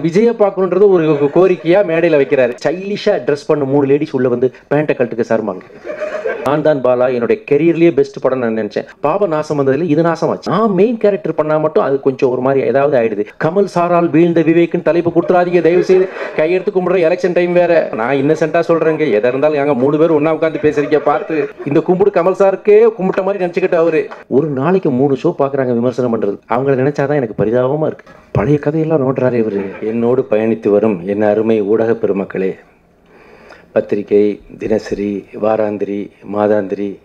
விஜய பார்க்கணுன்றது ஒரு கோரிக்கையா மேடையில வைக்கிறாரு. ஸ்டைலிஷா ட்ரெஸ் பண்ண மூணு லேடிஸ் உள்ள வந்து பேண்ட்டை கழட்டுக்க சார்மாங்க நான் தான் பாலா என்னுடைய கெரியர்லயே பெஸ்ட் படம் நான் நினைச்சேன். பாப நாசம் வந்ததுல இது நாசமாச்சு நான் மெயின் கேரக்டர் பண்ணா மட்டும் அது கொஞ்சம் ஒரு மாதிரி ஏதாவது ஆயிடுது. கமல் சாரால் வீழ்ந்த விவேக்னு தலைப்பு கொடுத்துறாதீங்க தயவு செய்து கையெடுத்து கும்பிடுற எலெக்ஷன் டைம் வேற. நான் இன்னசென்ட்டா சொல்றேங்க. எதா இருந்தாலும் எங்க மூணு பேர் ஒன்னா உட்காந்து பேசுறீங்க பார்த்து. இந்த கும்பிடு கமல் சாருக்கே கும்பிட்ட மாதிரி நினைச்சுக்கிட்டு அவரு. ஒரு நாளைக்கு மூணு ஷோ பாக்குறாங்க விமர்சனம் பண்றது. அவங்கள நினைச்சாதான் எனக்கு பரிதாபமா இருக்கு. பழைய கதையெல்லாம் நோட்டுறாரு இவரு. என்னோடு பயணித்து வரும் என் அருமை ஊடக பெருமக்களே. பத்திரிகை தினசரி வாராந்திரி மாதாந்திரி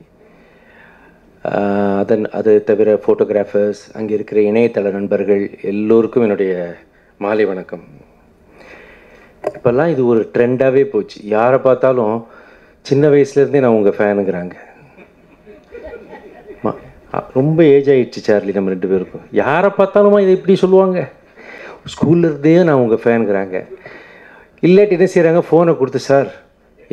அதன் அது தவிர ஃபோட்டோகிராஃபர்ஸ் அங்கே இருக்கிற இணையதள நண்பர்கள் எல்லோருக்கும் என்னுடைய மாலை வணக்கம். இப்போல்லாம் இது ஒரு ட்ரெண்டாகவே போச்சு. யாரை பார்த்தாலும் சின்ன வயசுலேருந்தே நான் உங்கள் ஃபேனுங்கிறாங்க மா- ரொம்ப ஏஜ் ஆகிடுச்சு சார்லி நம்ம ரெண்டு பேருக்கும். யாரை பார்த்தாலுமா இதை இப்படி சொல்லுவாங்க? ஸ்கூல்ல இருந்தே நான் உங்கள் ஃபேனுங்கிறாங்க இல்லாட்டி என்ன செய்கிறாங்க ஃபோனை கொடுத்து சார்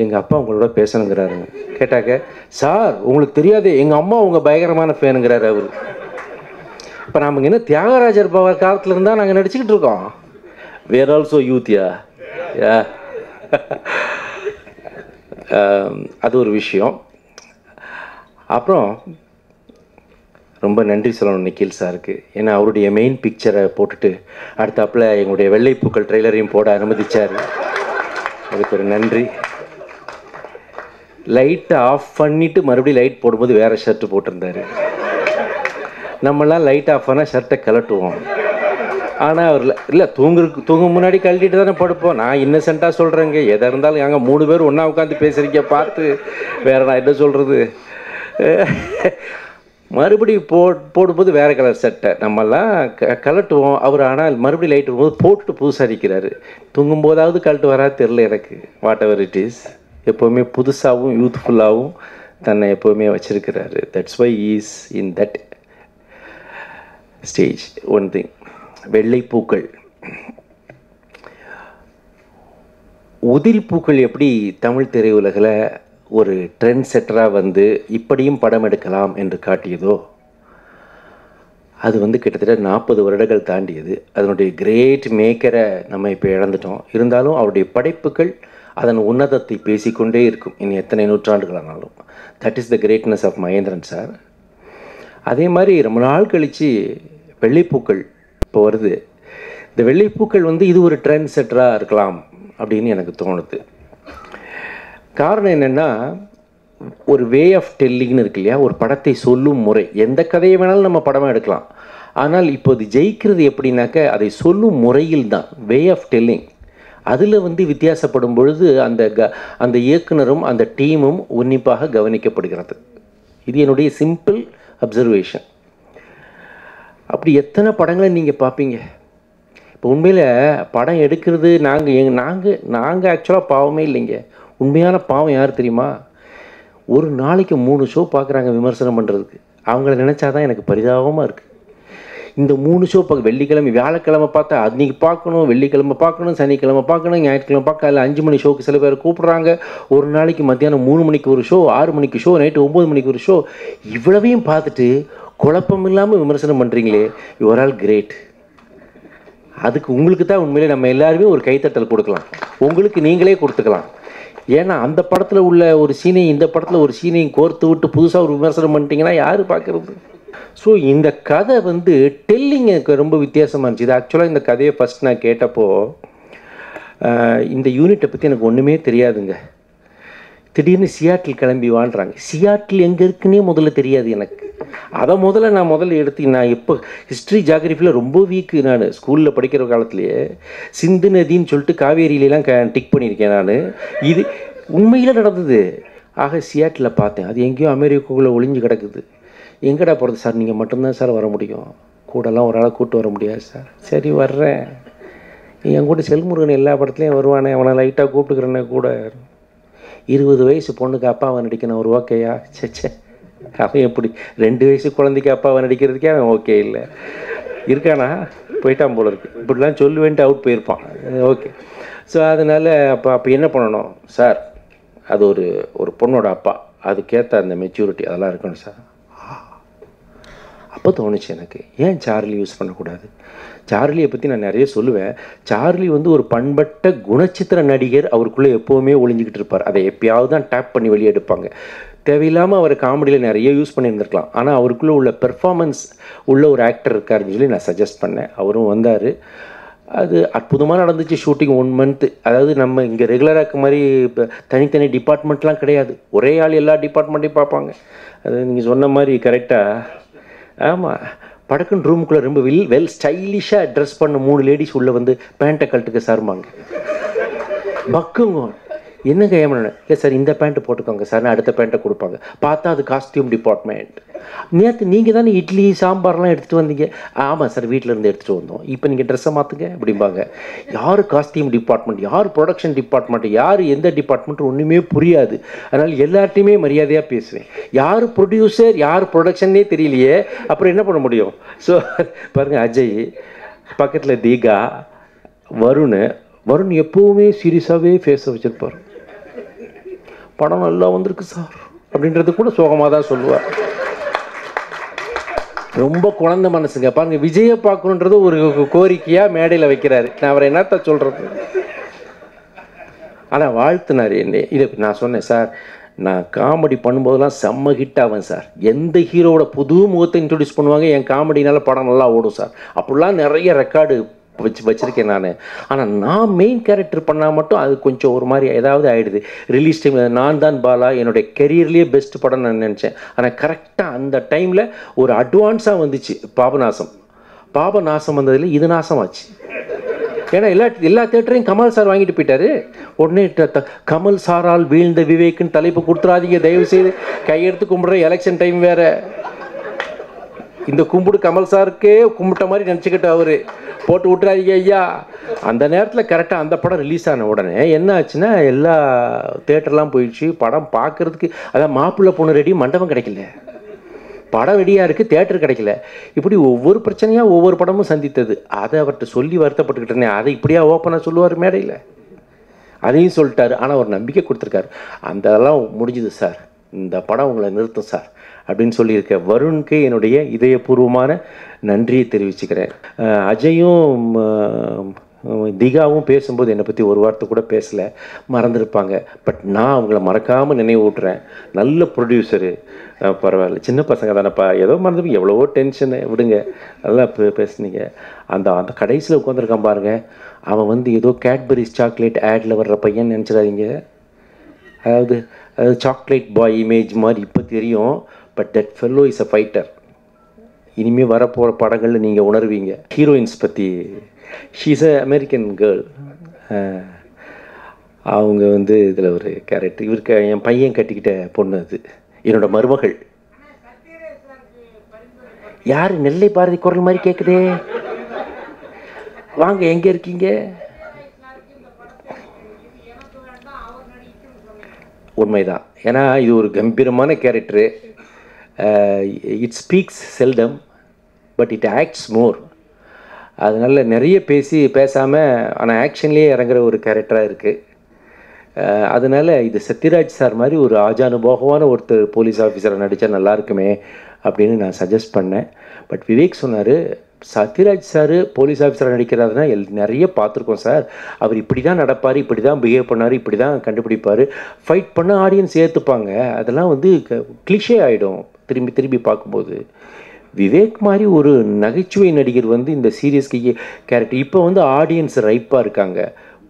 எங்கள் அப்பா உங்களோட பேசணுங்கிறாருங்க கேட்டாக்க சார் உங்களுக்கு தெரியாது எங்கள் அம்மா உங்கள் பயங்கரமான ஃபேனுங்கிறாரு அவர். இப்போ நமக்கு என்ன தியாகராஜர் பவர் காலத்தில் இருந்தால் நாங்கள் நடிச்சுக்கிட்டு இருக்கோம். வேர் ஆல்சோ யூத்யா யா அது ஒரு விஷயம். அப்புறம் ரொம்ப நன்றி சொல்லணும் நிக்கில் சாருக்கு. ஏன்னா அவருடைய மெயின் பிக்சரை போட்டுட்டு அடுத்தாப்புல எங்களுடைய வெள்ளைப்பூக்கள் ட்ரெய்லரையும் போட அனுமதிச்சார். அதுக்கு ஒரு நன்றி. லைட்டை ஆஃப் பண்ணிட்டு மறுபடியும் லைட் போடும்போது வேறு ஷர்ட் போட்டிருந்தாரு. நம்மளாம் லைட் ஆஃப் பண்ணால் ஷர்ட்டை கலட்டுவோம் ஆனால் அவர் இல்லை தூங்குறதுக்கு தூங்க முன்னாடி கழட்டிட்டு தானே படுப்போம். நான் இன்னசென்ட்டாக சொல்கிறேங்க எதாக இருந்தாலும் அங்கே மூணு பேர் ஒன்றா உட்காந்து பேசுகிறீங்க பார்த்து வேறு நான் என்ன சொல்கிறது மறுபடியும் போ போடும்போது வேறு கலர் சட்டை நம்மெல்லாம் க கலட்டுவோம் அவர் ஆனால் மறுபடியும் லைட் வரும்போது போட்டுட்டு புதுசாக நிற்கிறாரு தூங்கும்போதாவது கழட்டு வரா தெரில எனக்கு. வாட் எவர் இட் இஸ் எப்போவுமே புதுசாகவும் யூத்ஃபுல்லாகவும் தன்னை எப்போவுமே வச்சுருக்கிறாரு. That's why is in that stage one thing வெள்ளைப்பூக்கள் உதிரி பூக்கள் எப்படி தமிழ் திரையுலகில் ஒரு ட்ரெண்ட் செட்டராக வந்து இப்படியும் படம் எடுக்கலாம் என்று காட்டியதோ அது வந்து கிட்டத்தட்ட நாற்பது வருடங்கள் தாண்டியது. அதனுடைய கிரேட் மேக்கரை நம்ம இப்போ இழந்துட்டோம். இருந்தாலும் அவருடைய படைப்புகள் அதன் உன்னதத்தை பேசிக்கொண்டே இருக்கும். இனி எத்தனை நூற்றாண்டுகளானாலும். That is the greatness of Mahendran sir அதே மாதிரி ரொம்ப நாள் கழித்து வெள்ளைப்பூக்கள் இப்போ வருது. இந்த வெள்ளைப்பூக்கள் வந்து இது ஒரு ட்ரெண்ட் செட்டராக இருக்கலாம் அப்படின்னு எனக்கு தோணுது. காரணம் என்னென்னா ஒரு வே ஆஃப் டெல்லிங்னு இருக்கு இல்லையா? ஒரு படத்தை சொல்லும் முறை. எந்த கதையை வேணாலும் நம்ம படமாக எடுக்கலாம். ஆனால் இப்போது ஜெயிக்கிறது எப்படின்னாக்க அதை சொல்லும் முறையில் தான் வே ஆஃப் டெல்லிங் அதில் வந்து வித்தியாசப்படும் பொழுது அந்த க அந்த இயக்குனரும் அந்த டீமும் உன்னிப்பாக கவனிக்கப்படுகிறது. இது என்னுடைய சிம்பிள் அப்சர்வேஷன் அப்படி எத்தனை படங்களை நீங்கள் பார்ப்பீங்க இப்போ உண்மையில் படம் எடுக்கிறது நாங்கள் எங் நாங்கள் நாங்கள் ஆக்சுவலாக பாவமே இல்லைங்க. உண்மையான பாவம் யார் தெரியுமா? ஒரு நாளைக்கு மூணு ஷோ பார்க்குறாங்க விமர்சனம் பண்ணுறதுக்கு அவங்கள நினச்சா தான் எனக்கு பரிதாபமாக இருக்குது இந்த மூணு ஷோ பார்க்க வெள்ளிக்கிழமை வியாழக்கிழமை பார்த்தா அன்றைக்கி பார்க்கணும் வெள்ளிக்கிழமை பார்க்கணும் சனிக்கிழமை பார்க்கணும் ஞாயிற்றுக்கிழமை பார்க்க அதில் அஞ்சு மணி ஷோக்கு சில பேர் கூப்பிட்றாங்க. ஒரு நாளைக்கு மத்தியானம் மூணு மணிக்கு ஒரு ஷோ ஆறு மணிக்கு ஷோ நைட்டு ஒம்பது மணிக்கு ஒரு ஷோ இவ்வளவையும் பார்த்துட்டு குழப்பம் இல்லாமல் விமர்சனம் பண்ணுறீங்களே யுவர் ஆல் கிரேட் அதுக்கு உங்களுக்கு தான் உண்மையிலே நம்ம எல்லாருமே ஒரு கைத்தட்டல் கொடுக்கலாம். உங்களுக்கு நீங்களே கொடுத்துக்கலாம். ஏன்னா அந்த படத்தில் உள்ள ஒரு சீனையும் இந்த படத்தில் ஒரு சீனையும் கோர்த்து விட்டு புதுசாக ஒரு விமர்சனம் பண்ணிட்டீங்கன்னா யார் பார்க்குறது? ஸோ இந்த கதை வந்து டெல்லிங் எனக்கு ரொம்ப வித்தியாசமாக இருந்துச்சு. இது ஆக்சுவலாக இந்த கதையை ஃபஸ்ட் நான் கேட்டப்போ இந்த யூனிட்டை பற்றி எனக்கு ஒன்றுமே தெரியாதுங்க. திடீர்னு சியாட்டில் கிளம்பி வாழ்கிறாங்க சியாட்டில் எங்கே இருக்குன்னே முதல்ல தெரியாது எனக்கு. அதை முதல்ல நான் முதல்ல எடுத்து நான் எப்போ ஹிஸ்ட்ரி ஜாகிரஃபியில் ரொம்ப வீக்கு நான். ஸ்கூலில் படிக்கிற காலத்துலேயே சிந்து நதின்னு சொல்லிட்டு காவேரியிலலாம் க டிக் பண்ணியிருக்கேன் நான். இது உண்மையில் நடந்தது. ஆக சியாட்டில் பார்த்தேன். அது எங்கேயோ அமெரிக்காக்குள்ளே ஒளிஞ்சு கிடக்குது. எங்கடா போகிறது சார்? நீங்கள் மட்டும்தான் சார் வர முடியும். கூடலாம் ஒரு ஆளை கூப்பிட்டு வர முடியாது சார். சரி வர்றேன். என் கூட செல்முருகன் எல்லா படத்துலையும் வருவானே அவனை லைட்டாக கூப்பிட்டுக்கிறேன்னே கூட. இருபது வயசு பொண்ணுக்கு அப்பாவை நடிக்கணும் ஒரு ஓகேயா? சே அவன் எப்படி? ரெண்டு வயசு குழந்தைக்கு அப்பாவை நடிக்கிறதுக்கே அவன் ஓகே இல்லை. இருக்கானா? போயிட்டான் போல இருக்கு. இப்படிலாம் சொல்லுவேன்ட்டு அவுட் போயிருப்பான். ஓகே. ஸோ அதனால் அப்போ அப்போ என்ன பண்ணணும்? சார் அது ஒரு ஒரு பொண்ணோட அப்பா. அதுக்கேற்ற அந்த மெச்சூரிட்டி அதெல்லாம் இருக்கணும் சார். அப்போ தோணுச்சு எனக்கு. ஏன் சார்லி யூஸ் பண்ணக்கூடாது? சார்லியை பற்றி நான் நிறைய சொல்லுவேன். சார்லி வந்து ஒரு பண்பட்ட குணச்சித்திர நடிகர். அவருக்குள்ளே எப்போவுமே ஒளிஞ்சிக்கிட்டு இருப்பார். அதை எப்பயாவது தான் டேப் பண்ணி வெளியே எடுப்பாங்க. தேவையில்லாமல் அவர் காமெடியில் நிறைய யூஸ் பண்ணியிருந்திருக்கலாம். ஆனால் அவருக்குள்ளே உள்ள பெர்ஃபார்மன்ஸ் உள்ள ஒரு ஆக்டர் இருக்காருன்னு சொல்லி நான் சஜஸ்ட் பண்ணேன். அவரும் வந்தார். அது அற்புதமாக நடந்துச்சு ஷூட்டிங் ஒன் மந்த்து அதாவது நம்ம இங்கே ரெகுலராக இருக்க மாதிரி இப்போ தனித்தனி டிபார்ட்மெண்ட்லாம் கிடையாது. ஒரே ஆள் எல்லா டிபார்ட்மெண்ட்டையும் பார்ப்பாங்க. அது நீங்கள் சொன்ன மாதிரி கரெக்டாக ஆமாம் படக்குன்னு ரூமுக்குள்ளே ரொம்ப வெல் வெல் ஸ்டைலிஷாக ட்ரெஸ் பண்ண மூணு லேடிஸ் உள்ளே வந்து பேண்ட்டை கழட்டுக்க சார்மாங்க பக்குங்க. என்னங்க ஏமனு இல்லை சார் இந்த பேண்ட்டு போட்டுக்கோங்க சார் நான் அடுத்த பேண்ட்டை கொடுப்பாங்க. பார்த்தா அது காஸ்டியூம் டிபார்ட்மெண்ட் நேற்று நீங்கள் தானே இட்லி சாம்பார்லாம் எடுத்துகிட்டு வந்தீங்க. ஆமாம் சார் வீட்டில் இருந்து எடுத்துகிட்டு வந்தோம். இப்போ நீங்கள் ட்ரெஸ்ஸை மாற்றுங்க அப்படிம்பாங்க. யார் காஸ்டியூம் டிபார்ட்மெண்ட் யார் ப்ரொடக்ஷன் டிபார்ட்மெண்ட் யார் எந்த டிபார்ட்மெண்ட் ஒன்றுமே புரியாது. அதனால் எல்லார்ட்டையுமே மரியாதையாக பேசுவேன். யார் ப்ரொடியூசர் யார் ப்ரொடக்ஷன்னே தெரியலையே. அப்புறம் என்ன பண்ண முடியும்? ஸோ பாருங்கள் அஜய் பக்கத்தில் தீகா வருண் வருண் எப்போவுமே சீரியஸாகவே ஃபேஸை வச்சுருப்பார். படம் நல்லா வந்திருக்கு சார். அப்படின்றது கூட சோகமாக தான் சொல்லுவார் ரொம்ப குழந்த மனசுங்க. பாருங்க விஜயை பார்க்கணுன்றது ஒரு கோரிக்கையாக மேடையில் வைக்கிறாரு. நான் அவரை என்னத்த சொல்கிறது ஆனால் வாழ்த்துனார் என்னை. இதை நான் சொன்னேன் சார் நான் காமெடி பண்ணும்போதெல்லாம் செம்ம ஹிட் ஆவேன் சார். எந்த ஹீரோவோட புது முகத்தை இன்ட்ரடியூஸ் பண்ணுவாங்க என் காமெடினால படம் நல்லா ஓடும் சார். அப்படிலாம் நிறைய ரெக்கார்டு வச்சு வச்சுருக்கேன் நான். ஆனால் நான் மெயின் கேரக்டர் பண்ணால் மட்டும் அது கொஞ்சம் ஒரு மாதிரி ஏதாவது ஆகிடுது ரிலீஸ் டைமில் நான் தான் பாலா என்னுடைய கெரியர்லேயே பெஸ்ட் படம் நான் நினச்சேன். ஆனால் கரெக்டாக அந்த டைமில் ஒரு அட்வான்ஸாக வந்துச்சு பாபநாசம். பாபநாசம் வந்ததில் இது நாசமாச்சு. ஏன்னா எல்லா எல்லா தேட்டரையும் கமல் சார் வாங்கிட்டு போயிட்டாரு. உடனே த- கமல் சாரால் வீழ்ந்த விவேக்குன்னு தலைப்பு கொடுத்துறாதீங்க தயவு செய்து கையெடுத்து கும்பிட்ற எலெக்ஷன் டைம் வேறு. இந்த கும்பிடு கமல் சாருக்கே கும்பிட்ட மாதிரி நினச்சிக்கிட்டு அவரு. போட்டு விட்டுறாதீங்க ஐயா. அந்த நேரத்தில் கரெக்டாக அந்த படம் ரிலீஸ் ஆன உடனே என்ன ஆச்சுன்னா எல்லா தேட்டர்லாம் போயிடுச்சு. படம் பார்க்கறதுக்கு அதான் மாப்பிள்ளை பொண்ணு ரெடி மண்டபம் கிடைக்கல. படம் ரெடியாக இருக்குது தேட்டர் கிடைக்கல. இப்படி ஒவ்வொரு பிரச்சனையாக ஒவ்வொரு படமும் சந்தித்தது. அதை அவர்கிட்ட சொல்லி வருத்தப்பட்டுக்கிட்டேனே அதை இப்படியா ஓப்பனாக சொல்லுவார் மேடையில்? அதையும் சொல்லிட்டாரு. ஆனால் ஒரு நம்பிக்கை கொடுத்துருக்காரு. அந்த அதெல்லாம் முடிஞ்சுது சார். இந்த படம் உங்களை நிறுத்தும் சார். அப்படின்னு சொல்லியிருக்க வருணுக்கு என்னுடைய இதயபூர்வமான நன்றியை தெரிவிச்சுக்கிறேன். அஜயும் திகாவும் பேசும்போது என்னை பற்றி ஒரு வார்த்தை கூட பேசலை. மறந்துருப்பாங்க. பட் நான் அவங்கள மறக்காமல் நினைவு ஊட்டுறேன். நல்ல ப்ரொடியூசரு பரவாயில்ல. சின்ன பசங்க தானேப்பா. ஏதோ மறந்து எவ்வளவோ டென்ஷனு விடுங்க. நல்லா பே பேசுனீங்க. அந்த அந்த கடைசியில் உட்காந்துருக்கான் பாருங்கள் அவன் வந்து ஏதோ கேட்பரிஸ் சாக்லேட் ஆடில் வர்ற பையன் நினச்சிடாதீங்க. அதாவது அதாவது சாக்லேட் பாய் இமேஜ் மாதிரி இப்போ தெரியும். But that fellow is a fighter இனிமேல் வரப்போகிற படங்களில் நீங்கள் உணர்வீங்க. ஹீரோயின்ஸ் பற்றி ஷீஸ் அ அமெரிக்கன் கேர்ள் அவங்க வந்து இதில் ஒரு கேரக்டர் இவருக்கு என் பையன் கட்டிக்கிட்ட பொண்ணு அது. என்னோட மருமகள். யார் நெல்லை பாரதி குரல் மாதிரி கேட்குதே வாங்க எங்கே இருக்கீங்க? உண்மைதான். ஏன்னா இது ஒரு கம்பீரமான character it speaks seldom but it acts more அதனால் நிறைய பேசி பேசாமல் ஆனால் ஆக்ஷன்லேயே இறங்குற ஒரு கேரக்டராக இருக்குது அதனால் இது சத்யராஜ் சார் மாதிரி ஒரு ஆஜானுபோகமான ஒருத்தர் போலீஸ் ஆஃபீஸரை நடித்தா நல்லா இருக்குமே அப்படின்னு நான் சஜஸ்ட் பண்ணேன். பட் விவேக் சொன்னார் சத்யராஜ் சார் போலீஸ் ஆஃபீஸராக நடிக்கிறாருன்னா எல் நிறைய பார்த்துருக்கோம் சார் அவர் இப்படி தான் நடப்பார் இப்படி தான் பிஹேவ் பண்ணார் இப்படி தான் கண்டுபிடிப்பார். ஃபைட் பண்ண ஆடியன்ஸ் ஏற்றுப்பாங்க அதெல்லாம் வந்து கிளிஷே ஆகிடும் திரும்பி திரும்பி பார்க்கும்போது விவேக் மாதிரி ஒரு நகைச்சுவை நடிகர் வந்து இந்த சீரியஸ்க்கு கேரக்டர் இப்போ வந்து ஆடியன்ஸ் ரைப்பாக இருக்காங்க.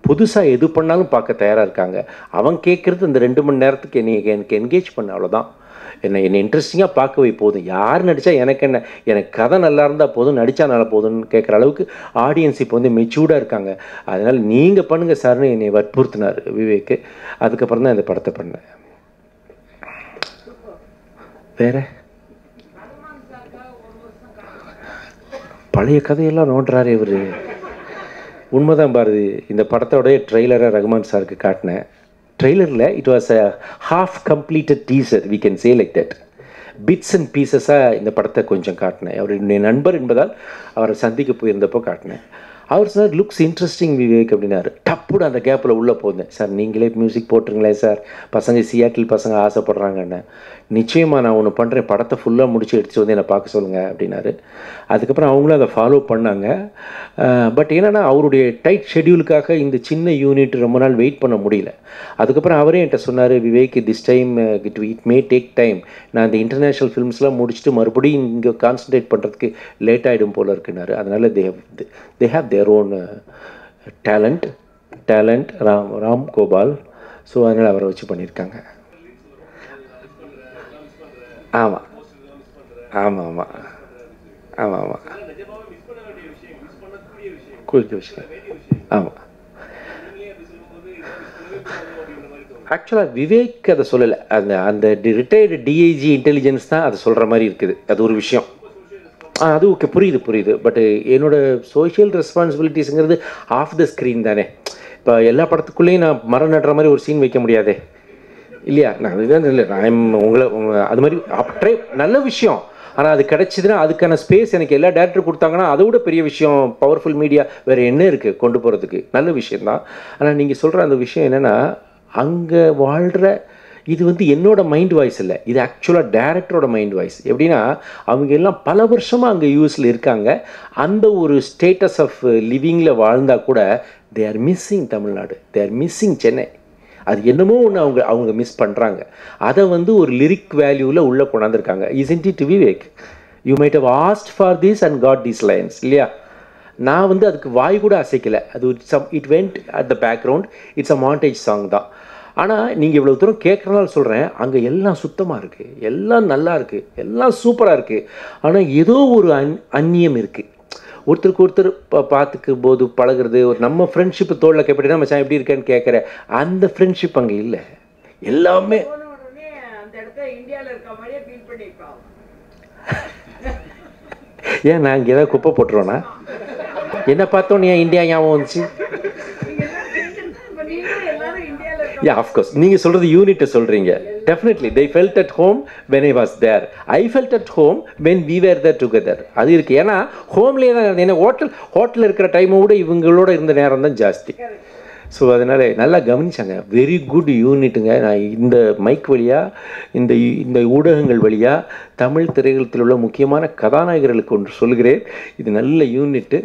புதுசாக எது பண்ணாலும் பார்க்க தயாராக இருக்காங்க. அவன் கேட்குறது இந்த ரெண்டு மணி நேரத்துக்கு என்னை எனக்கு என்கேஜ் பண்ண அவ்வளோதான் என்னை என்னை இன்ட்ரெஸ்டிங்காக பார்க்கவே போதும். யார் நடித்தா எனக்கு என்ன எனக்கு கதை நல்லா இருந்தால் போதும் நடித்தா நல்லா போதும்னு கேட்குற அளவுக்கு ஆடியன்ஸ் இப்போ வந்து மெச்சூர்டாக இருக்காங்க. அதனால் நீங்கள் பண்ணுங்கள் சார்னு என்னை வற்புறுத்தினார் விவேக்கு அதுக்கப்புறம் தான் இந்த படத்தை பண்ணேன். வேற பழைய கதையெல்லாம் நோண்டுறாரு இவர். உண்மைதான் பாரதி இந்த படத்தோடைய ட்ரெய்லரை ரகுமான் சாருக்கு காட்டினேன். ட்ரெய்லரில் it was a half completed teaser we can say like that bits and பீசஸாக இந்த படத்தை கொஞ்சம் காட்டினேன். அவர் என்னுடைய நண்பர் என்பதால் அவரை சந்திக்க போயிருந்தப்போ காட்டினேன். அவர் சார் லுக்ஸ் இன்ட்ரெஸ்டிங் விவேக் அப்படின்னாரு. டப்புடு அந்த கேப்பில் உள்ளே போந்தேன். சார் நீங்களே மியூசிக் போட்டுருங்களேன் சார் பசங்க சியாட்டில் பசங்க ஆசைப்பட்றாங்கன்னு. நிச்சயமாக நான் ஒன்று பண்ணுறேன் படத்தை ஃபுல்லாக முடிச்சு எடுத்து வந்து என்னை பார்க்க சொல்லுங்கள் அப்படின்னாரு. அதுக்கப்புறம் அவங்களும் அதை ஃபாலோ பண்ணாங்க. பட் என்னென்னா அவருடைய டைட் ஷெடியூலுக்காக இந்த சின்ன யூனிட் ரொம்ப நாள் வெயிட் பண்ண முடியல. அதுக்கப்புறம் அவரே என்கிட்ட சொன்னார் Vivek this time it it may take time நான் இந்த இன்டர்நேஷ்னல் ஃபிலிம்ஸ்லாம் முடிச்சுட்டு மறுபடியும் இங்கே கான்சன்ட்ரேட் பண்ணுறதுக்கு லேட் ஆகிடும் போல இருக்குனாரு அதனால் they they have their own talent talent Ram Ram Gopal so அதனால் அவரை வச்சு பண்ணியிருக்காங்க. ஆமாம் ஆமாம் ஆமாம் ஆமாம் ஆமாம் குறித்த விஷயம் ஆமாம் ஆக்சுவலாக விவேக் அதை சொல்லலை. அந்த அந்த ரிட்டையர்டு டிஐஜி இன்டெலிஜென்ஸ் தான் அதை சொல்கிற மாதிரி இருக்குது. அது ஒரு விஷயம். அது ஓகே புரியுது புரியுது. பட் என்னோட சோஷியல் ரெஸ்பான்சிபிலிட்டிஸுங்கிறது ஆஃப் த ஸ்க்ரீன் தானே. இப்போ எல்லா படத்துக்குள்ளேயும் நான் மரம் நடுற மாதிரி ஒரு சீன் வைக்க முடியாதே. இல்லையா? நான் அதுதான் இல்லை நான் உங்களை அது மாதிரி ட்ரை நல்ல விஷயம். ஆனால் அது கிடச்சிதுன்னா அதுக்கான ஸ்பேஸ் எனக்கு எல்லா டேரக்டர் கொடுத்தாங்கன்னா அதை விட பெரிய விஷயம் பவர்ஃபுல் மீடியா வேறு என்ன இருக்குது கொண்டு போகிறதுக்கு நல்ல விஷயந்தான் ஆனால் நீங்கள் சொல்கிற அந்த விஷயம் என்னென்னா அங்கே வாழ்கிற இது வந்து என்னோட மைண்ட் வாய்ஸ் இல்லை. இது ஆக்சுவலாக டேரக்டரோட மைண்ட் வாய்ஸ் எப்படின்னா அவங்க எல்லாம் பல வருஷமாக அங்கே யூஎஸில் இருக்காங்க. அந்த ஒரு ஸ்டேட்டஸ் ஆஃப் லிவிங்கில் வாழ்ந்தால் கூட they are missing Tamil Nadu. They are missing Chennai. அது என்னமோ ஒன்று அவங்க அவங்க மிஸ் பண்ணுறாங்க அதை வந்து ஒரு லிரிக் வேல்யூவில் உள்ளே கொண்டாந்துருக்காங்க. Is it Vivek you might have asked for this and got these lines இல்லையா? நான் வந்து அதுக்கு வாய் கூட அசைக்கலை. அது some it went at the background it's a montage song தான். ஆனால் நீங்கள் இவ்வளோ தூரம் கேட்குறனால சொல்கிறேன் அங்கே எல்லாம் சுத்தமாக இருக்குது எல்லாம் நல்லா இருக்குது எல்லாம் சூப்பராக இருக்குது ஆனால் ஏதோ ஒரு அன் அந்நியம் இருக்குது ஒருத்தருக்கு ஒருத்தர் பா பார்த்துக்கும் போது பழகுறது ஒரு நம்ம ஃப்ரெண்ட்ஷிப் தோளில் கேட்படினா மச்சான் எப்படி இருக்கேன்னு கேட்குற அந்த ஃப்ரெண்ட்ஷிப் அங்கே இல்லை. எல்லாமே ஏன் நான் இங்கே ஏதாவது குப்பை போட்டுருவேனா? என்ன பார்த்தோன்னே ஏன் இந்தியா ஞாபகம் வந்துச்சு நீங்க எல்லாம் சேர்ந்து இப்ப நீங்களும் எல்லாரும் இந்தியால இருக்க யா அஃப்கோர்ஸ் நீங்கள் சொல்கிறது யூனிட்டை சொல்கிறீங்க definitely they felt at home when I was there I felt at home when we were there together அது இருக்குது ஏன்னா ஹோம்லேயே தான் இருந்தது ஏன்னா ஹோட்டல் ஹோட்டலில் இருக்கிற டைமை விட இவங்களோட இருந்த நேரம் தான் ஜாஸ்தி. ஸோ அதனால் நல்லா கவனிச்சாங்க. வெரி குட் யூனிட்டுங்க நான் இந்த மைக் வழியாக இந்த இந்த ஊடகங்கள் வழியாக தமிழ் திரையுலகத்தில் உள்ள முக்கியமான கதாநாயகர்களுக்கு ஒன்று சொல்கிறேன் இது நல்ல யூனிட்டு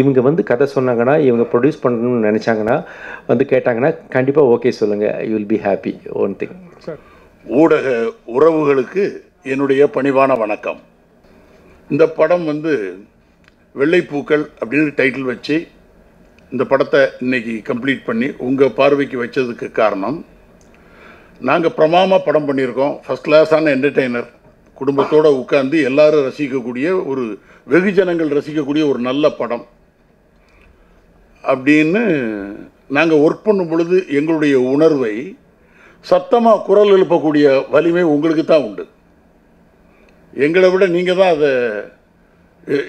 இவங்க வந்து கதை சொன்னாங்கன்னா இவங்க ப்ரொடியூஸ் பண்ணணும்னு நினச்சாங்கன்னா வந்து கேட்டாங்கன்னா கண்டிப்பாக ஓகே சொல்லுங்கள் you will be happy one thing ஊடக உறவுகளுக்கு என்னுடைய பணிவான வணக்கம். இந்த படம் வந்து வெள்ளைப்பூக்கள் அப்படின்னு டைட்டில் வச்சு இந்த படத்தை இன்னைக்கு கம்ப்ளீட் பண்ணி உங்கள் பார்வைக்கு வச்சதுக்கு காரணம் நாங்கள் பிரமாமா படம் பண்ணியிருக்கோம். ஃபஸ்ட் கிளாஸான என்டர்டெய்னர் குடும்பத்தோடு உட்காந்து எல்லாரும் ரசிக்கக்கூடிய ஒரு வெகுஜனங்கள் ரசிக்கக்கூடிய ஒரு நல்ல படம். அப்படின்னு நாங்கள் ஒர்க் பண்ணும் பொழுது எங்களுடைய உணர்வை சத்தமாக குரல் எழுப்பக்கூடிய வலிமை உங்களுக்கு தான் உண்டு. எங்களை விட நீங்கள் தான் அதை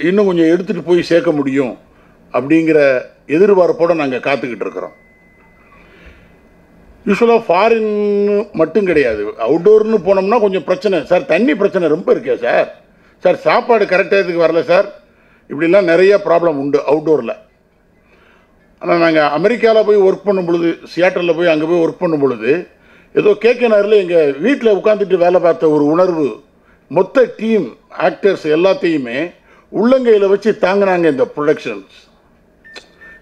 இன்னும் கொஞ்சம் எடுத்துகிட்டு போய் சேர்க்க முடியும் அப்படிங்கிற எதிர்பார்ப்போடு நாங்கள் காத்துக்கிட்டு இருக்கிறோம். யூஸ்வலாக ஃபாரின் மட்டும் கிடையாது. அவுட்டோர்னு போனோம்னா கொஞ்சம் பிரச்சனை. சார் தண்ணி பிரச்சனை ரொம்ப இருக்கே சார். சார் சாப்பாடு கரெக்டாக இதுக்கு வரல சார். இப்படிலாம் நிறைய ப்ராப்ளம் உண்டு அவுட்டோரில் ஆனால் நாங்கள் அமெரிக்காவில் போய் ஒர்க் பண்ணும் பொழுது சியாட்டரில் போய் அங்கே போய் ஒர்க் பண்ணும் பொழுது ஏதோ கேகே நகரில் எங்கள் வீட்டில் உட்காந்துட்டு வேலை பார்த்த ஒரு உணர்வு மொத்த டீம் ஆக்டர்ஸ் எல்லாத்தையுமே உள்ளங்கையில் வச்சு தாங்கினாங்க இந்த ப்ரொடக்ஷன்ஸ்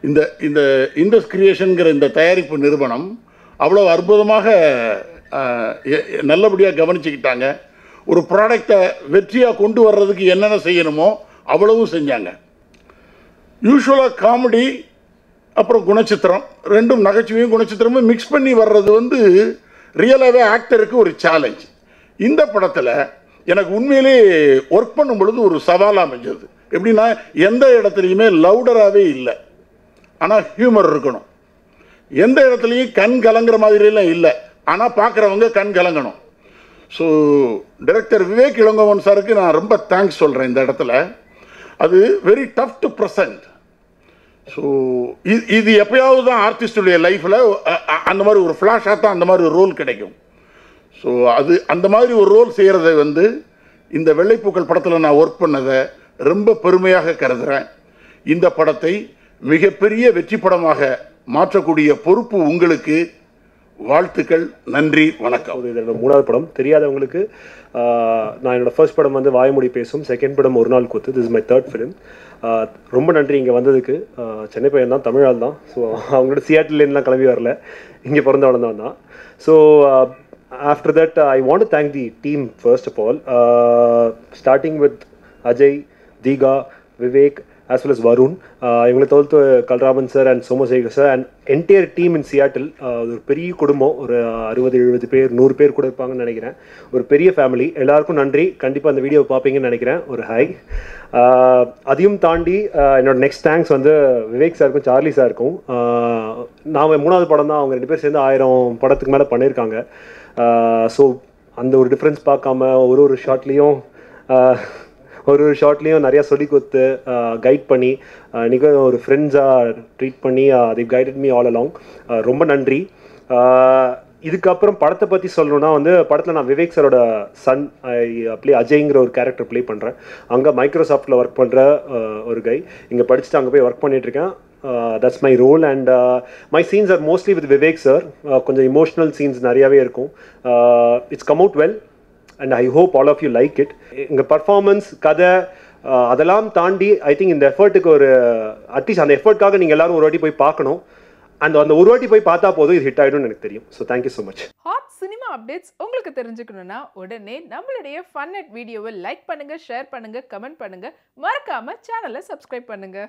இந்த இந்த இண்டஸ் கிரியேஷனுங்கிற இந்த தயாரிப்பு நிறுவனம் அவ்வளோ அற்புதமாக நல்லபடியாக கவனிச்சுக்கிட்டாங்க. ஒரு ப்ராடக்டை வெற்றியாக கொண்டு வர்றதுக்கு என்னென்ன செய்யணுமோ அவ்வளவும் செஞ்சாங்க. யூஸ்வலாக காமெடி அப்புறம் குணச்சித்திரம் ரெண்டும் நகைச்சுவையும் குணச்சித்திரமும் மிக்ஸ் பண்ணி வர்றது வந்து ரியலாகவே ஆக்டருக்கு ஒரு சேலஞ்ச் இந்த படத்தில் எனக்கு உண்மையிலே ஒர்க் பண்ணும் பொழுது ஒரு சவாலாக அமைஞ்சது. எப்படின்னா எந்த இடத்துலையுமே லவுடராகவே இல்லை. ஆனால் ஹியூமர் இருக்கணும். எந்த இடத்துலையும் கண் கலங்குற மாதிரிலாம் இல்லை. ஆனால் பார்க்குறவங்க கண் கலங்கணும். ஸோ டைரக்டர் விவேக் இளங்கோவன் சாருக்கு நான் ரொம்ப தேங்க்ஸ் சொல்கிறேன் இந்த இடத்துல. அது very tough to present so இது இது எப்பயாவது தான் ஆர்டிஸ்டுடைய லைஃப்பில் அந்த மாதிரி ஒரு ஃப்ளாஷாக தான் அந்த மாதிரி ஒரு ரோல் கிடைக்கும். ஸோ அது அந்த மாதிரி ஒரு ரோல் செய்கிறத வந்து இந்த வெள்ளைப்பூக்கள் படத்தில் நான் ஒர்க் பண்ணதை ரொம்ப பெருமையாக கருதுகிறேன் இந்த படத்தை மிகப்பெரிய வெற்றி படமாக மாற்றக்கூடிய பொறுப்பு உங்களுக்கு. வாழ்த்துக்கள் நன்றி வணக்கம். இது என்னோட மூணாவது படம். தெரியாதவங்களுக்கு நான் என்னோட ஃபர்ஸ்ட் படம் வந்து வாய்மொழி பேசும் செகண்ட் படம் ஒரு நாள் கூத்து. திஸ் மை தேர்ட் ஃபிலிம் ரொம்ப நன்றி இங்கே வந்ததுக்கு. சென்னை பையன் தான் தமிழால் தான். ஸோ அவங்களோட சியாட்டிலேருந்துலாம் கிளம்பி வரல. இங்கே பிறந்த வளர்ந்தவன் தான். So after that I want thank the team first of all starting with Ajay Deeka Vivek as well as Varun uh, இவங்களை தவிர்த்து Kalraman sir and Somasekhar sir and entire team in Seattle ஒரு பெரிய குடும்பம். ஒரு அறுபது எழுபது பேர் நூறு பேர் கூட இருப்பாங்கன்னு நினைக்கிறேன். ஒரு பெரிய ஃபேமிலி எல்லாருக்கும் நன்றி. கண்டிப்பாக அந்த வீடியோ பார்ப்பீங்கன்னு நினைக்கிறேன். ஒரு ஹாய் uh, அதையும் தாண்டி uh, என்னோட நெக்ஸ்ட் தேங்க்ஸ் வந்து விவேக் சாருக்கும் சார்லி சாருக்கும் நான் மூணாவது படம் தான். அவங்க ரெண்டு பேர் சேர்ந்து ஆயிரம் படத்துக்கு மேலே பண்ணியிருக்காங்க. ஸோ அந்த ஒரு டிஃப்ரென்ஸ் பார்க்காம ஒரு ஒரு ஷார்ட்லேயும் ஒரு ஒரு ஷார்ட்லேயும் நிறையா சொல்லி கொடுத்து கைட் பண்ணி இன்றைக்கி ஒரு ஃப்ரெண்ட்ஸாக ட்ரீட் பண்ணி அதை கைடட் மீ ஆல் அலாங் ரொம்ப நன்றி. இதுக்கப்புறம் படத்தை பற்றி சொல்லணும்னா வந்து படத்தில் நான் விவேக் சரோட சன் ப்ளே அஜய்ங்கிற ஒரு கேரக்டர் ப்ளே பண்ணுறேன் அங்கே மைக்ரோசாஃப்ட்டில் ஒர்க் பண்ணுற ஒரு கை இங்கே படிச்சுட்டு அங்கே போய் ஒர்க் பண்ணிகிட்ருக்கேன் that's my role and my scenes are mostly with Vivek sir கொஞ்சம் இமோஷ்னல் சீன்ஸ் நிறையாவே இருக்கும். It's come out well and I hope all of you like it எங்கள் பர்ஃபார்மன்ஸ் கதை அதெல்லாம் தாண்டி ஐ திங்க் இந்த எஃபர்ட்டுக்கு ஒரு அட்லீஸ்ட் அந்த எஃபர்ட்காக நீங்கள் எல்லாரும் ஒரு வாட்டி போய் பார்க்கணும். அந்த அந்த ஒரு வாட்டி போய் பார்த்தா போதும் இது ஹிட் ஆகிடும்னு எனக்கு தெரியும். So thank you so much hot cinema updates உங்களுக்கு தெரிஞ்சுக்கணும்னா உடனே நம்மளுடைய ஃபன் அட் வீடியோவை லைக் பண்ணுங்கள் ஷேர் பண்ணுங்கள் கமெண்ட் பண்ணுங்கள் மறக்காமல் சேனலை சப்ஸ்கிரைப் பண்ணுங்கள்